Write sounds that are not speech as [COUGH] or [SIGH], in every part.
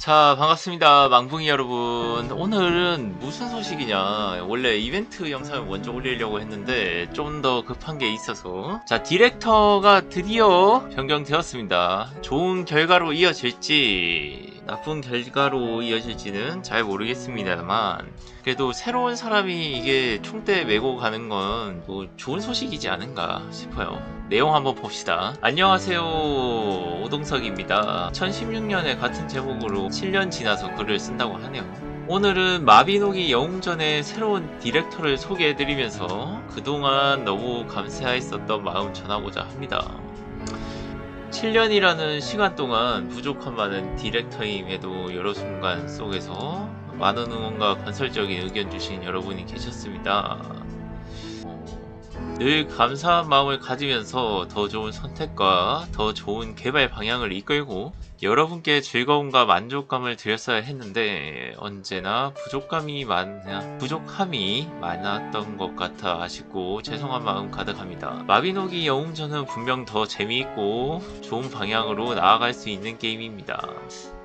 자, 반갑습니다. 망붕이 여러분. 오늘은 무슨 소식이냐. 원래 이벤트 영상을 먼저 올리려고 했는데, 좀 더 급한 게 있어서. 자, 디렉터가 드디어 변경되었습니다. 좋은 결과로 이어질지, 나쁜 결과로 이어질지는 잘 모르겠습니다만, 그래도 새로운 사람이 이게 총대 메고 가는 건 뭐 좋은 소식이지 않은가 싶어요. 내용 한번 봅시다. 안녕하세요. 오동석입니다. 2016년에 같은 제목으로 7년 지나서 글을 쓴다고 하네요. 오늘은 마비노기 영웅전의 새로운 디렉터를 소개해드리면서 그동안 너무 감사했었던 마음 전하고자 합니다. 7년이라는 시간 동안 부족한 많은 디렉터임에도 여러 순간 속에서 많은 응원과 건설적인 의견 주신 여러분이 계셨습니다. 어, 늘 감사한 마음을 가지면서 더 좋은 선택과 더 좋은 개발 방향을 이끌고 여러분께 즐거움과 만족감을 드렸어야 했는데 언제나 부족감이 많아 부족함이 많았던 것 같아 아쉽고 죄송한 마음 가득합니다. 마비노기 영웅전은 분명 더 재미있고 좋은 방향으로 나아갈 수 있는 게임입니다.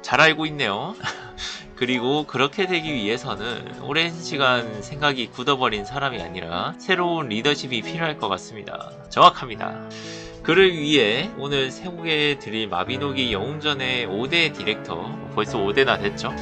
잘 알고 있네요. [LAUGHS] 그리고 그렇게 되기 위해서는 오랜 시간 생각이 굳어버린 사람이 아니라 새로운 리더십이 필요할 것 같습니다. 정확합니다. 그를 위해 오늘 소개해드릴 마비노기 영웅전의 5대 디렉터 벌써 5대나 됐죠?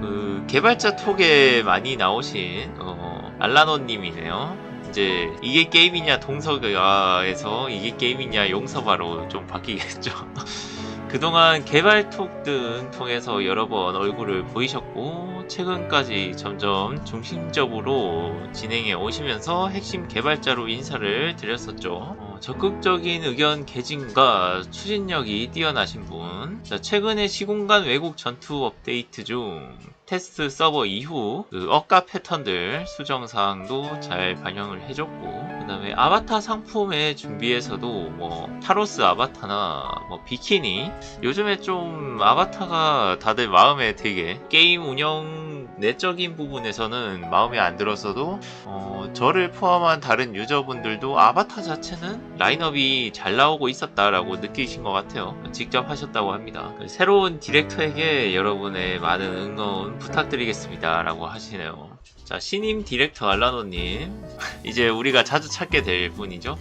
그 개발자 톡에 많이 나오신 어, 알라노님이네요. 이제 이게 게임이냐 동서가에서 이게 게임이냐 용서바로 좀 바뀌겠죠. [LAUGHS] 그동안 개발톡 등 통해서 여러 번 얼굴을 보이셨고 최근까지 점점 중심적으로 진행해 오시면서 핵심 개발자로 인사를 드렸었죠. 어, 적극적인 의견 개진과 추진력이 뛰어나신 분. 자, 최근에 시공간 외국 전투 업데이트 중 테스트 서버 이후 그 억가 패턴들 수정 사항도 잘 반영을 해줬고 그다음에 아바타 상품의 준비에서도 뭐 타로스 아바타나 뭐 비키니 요즘에 좀 아바타가 다들 마음에 되게 게임 운영 내적인 부분에서는 마음에 안 들었어도 어, 저를 포함한 다른 유저분들도 아바타 자체는 라인업이 잘 나오고 있었다라고 느끼신 것 같아요. 직접 하셨다고 합니다. 새로운 디렉터에게 여러분의 많은 응원 부탁드리겠습니다. 라고 하시네요. 자, 신임 디렉터 알라노님. 이제 우리가 자주 찾게 될 분이죠.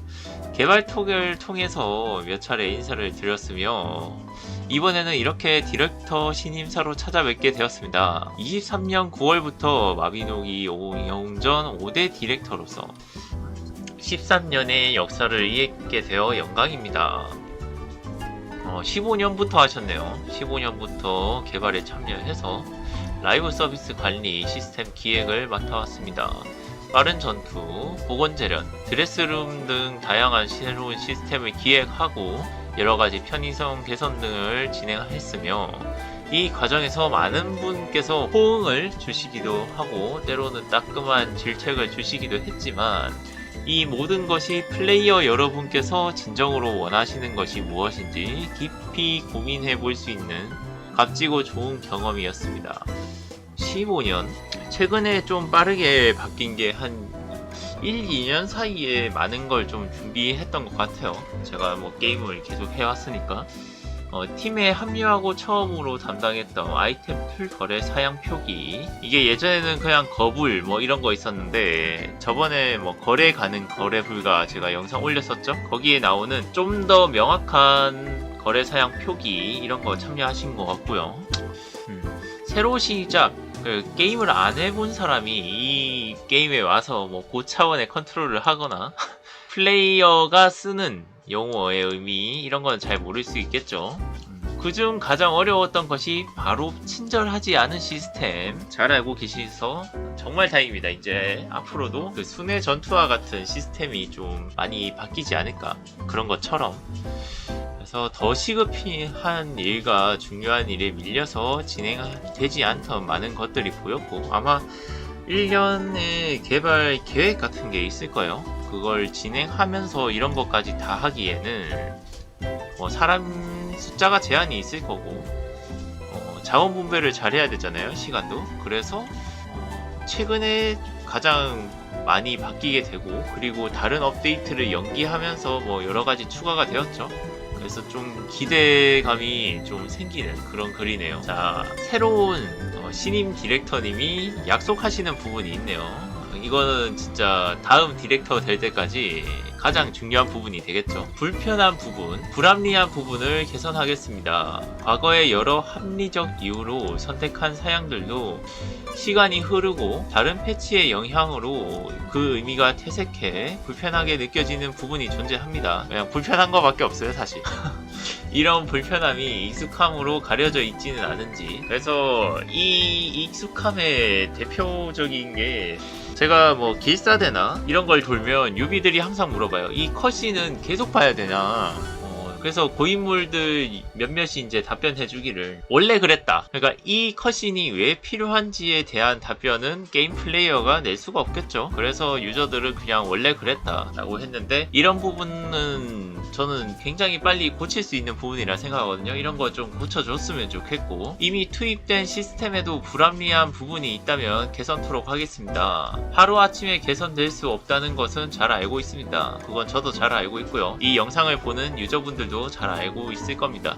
개발톡을 통해서 몇 차례 인사를 드렸으며, 이번에는 이렇게 디렉터 신임사로 찾아뵙게 되었습니다. 23년 9월부터 마비노기 영웅전 5대 디렉터로서 13년의 역사를 이었게 되어 영광입니다. 어, 15년부터 하셨네요. 15년부터 개발에 참여해서 라이브 서비스 관리 시스템 기획을 맡아왔습니다. 빠른 전투, 보건재련, 드레스룸 등 다양한 새로운 시스템을 기획하고 여러 가지 편의성 개선 등을 진행했으며 이 과정에서 많은 분께서 호응을 주시기도 하고 때로는 따끔한 질책을 주시기도 했지만 이 모든 것이 플레이어 여러분께서 진정으로 원하시는 것이 무엇인지 깊이 고민해 볼 수 있는 값지고 좋은 경험이었습니다. 15년? 최근에 좀 빠르게 바뀐 게 한 1, 2년 사이에 많은 걸 좀 준비했던 것 같아요. 제가 뭐 게임을 계속 해왔으니까. 어, 팀에 합류하고 처음으로 담당했던 아이템 풀 거래 사양 표기. 이게 예전에는 그냥 거불 뭐 이런 거 있었는데 저번에 뭐 거래 가능 거래 불가 제가 영상 올렸었죠. 거기에 나오는 좀 더 명확한 거래 사양 표기 이런 거 참여하신 것 같고요. 음, 새로 시작 그 게임을 안 해본 사람이 이 게임에 와서 뭐 고차원의 컨트롤을 하거나 [LAUGHS] 플레이어가 쓰는 용어의 의미 이런 건 잘 모를 수 있겠죠. 그중 가장 어려웠던 것이 바로 친절하지 않은 시스템 잘 알고 계셔서 정말 다행입니다. 이제 앞으로도 그 순회 전투와 같은 시스템이 좀 많이 바뀌지 않을까 그런 것처럼 그래서 더 시급한 일과 중요한 일에 밀려서 진행되지 않던 많은 것들이 보였고 아마 1년의 개발 계획 같은 게 있을 거예요. 그걸 진행하면서 이런 것까지 다 하기에는 뭐 사람 숫자가 제한이 있을 거고 어, 자원 분배를 잘 해야 되잖아요. 시간도. 그래서 어, 최근에 가장 많이 바뀌게 되고 그리고 다른 업데이트를 연기하면서 뭐 여러 가지 추가가 되었죠. 그래서 좀 기대감이 좀 생기는 그런 글이네요. 자, 새로운 어, 신임 디렉터님이 약속하시는 부분이 있네요. 이거는 진짜 다음 디렉터 될 때까지 가장 중요한 부분이 되겠죠. 불편한 부분, 불합리한 부분을 개선하겠습니다. 과거의 여러 합리적 이유로 선택한 사양들도 시간이 흐르고 다른 패치의 영향으로 그 의미가 퇴색해 불편하게 느껴지는 부분이 존재합니다. 그냥 불편한 것밖에 없어요, 사실. [LAUGHS] 이런 불편함이 익숙함으로 가려져 있지는 않은지. 그래서 이 익숙함의 대표적인 게 제가 뭐 길사대나 이런 걸 돌면 유비들이 항상 물어봐요. 이 컷신은 계속 봐야 되나? 어, 그래서 고인물들 몇몇이 이제 답변해 주기를 원래 그랬다. 그러니까 이 컷신이 왜 필요한지에 대한 답변은 게임 플레이어가 낼 수가 없겠죠. 그래서 유저들은 그냥 원래 그랬다라고 했는데 이런 부분은 저는 굉장히 빨리 고칠 수 있는 부분이라 생각하거든요. 이런 거 좀 고쳐줬으면 좋겠고 이미 투입된 시스템에도 불합리한 부분이 있다면 개선토록 하겠습니다. 하루아침에 개선될 수 없다는 것은 잘 알고 있습니다. 그건 저도 잘 알고 있고요. 이 영상을 보는 유저분들도 잘 알고 있을 겁니다.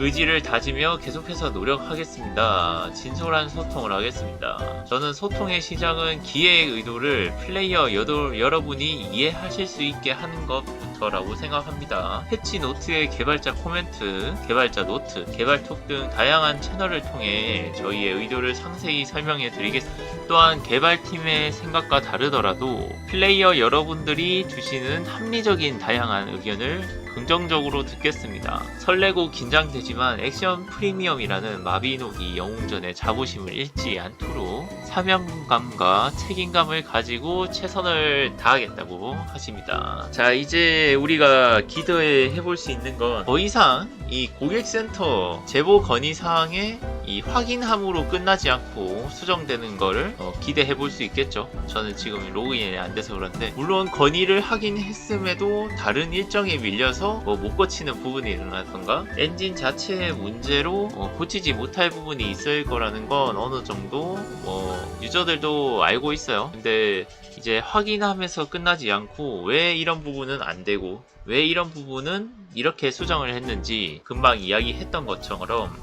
의지를 다지며 계속해서 노력하겠습니다. 진솔한 소통을 하겠습니다. 저는 소통의 시작은 기회의 의도를 플레이어 여러분이 이해하실 수 있게 하는 것부터라고 생각합니다. 패치 노트의 개발자 코멘트, 개발자 노트, 개발톡 등 다양한 채널을 통해 저희의 의도를 상세히 설명해 드리겠습니다. 또한 개발팀의 생각과 다르더라도 플레이어 여러분들이 주시는 합리적인 다양한 의견을 긍정적으로 듣겠습니다. 설레고 긴장되지만 액션 프리미엄이라는 마비노기 영웅전의 자부심을 잃지 않도록 사명감과 책임감을 가지고 최선을 다하겠다고 하십니다. 자, 이제 우리가 기대해 볼 수 있는 건 더 이상 이 고객센터 제보 건의 사항에 이 확인함으로 끝나지 않고 수정되는 거를 어, 기대해 볼 수 있겠죠. 저는 지금 로그인이 안 돼서 그런데 물론 건의를 하긴 했음에도 다른 일정에 밀려서 뭐 못 고치는 부분이 일어나던가 엔진 자체의 문제로 어, 고치지 못할 부분이 있을 거라는 건 어느 정도 뭐 유저들도 알고 있어요. 근데 이제 확인하면서 끝나지 않고 왜 이런 부분은 안 되고 왜 이런 부분은 이렇게 수정을 했는지 금방 이야기했던 것처럼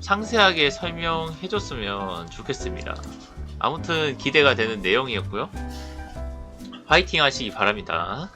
좀 상세하게 설명해 줬으면 좋겠습니다. 아무튼 기대가 되는 내용이었고요. 화이팅 하시기 바랍니다.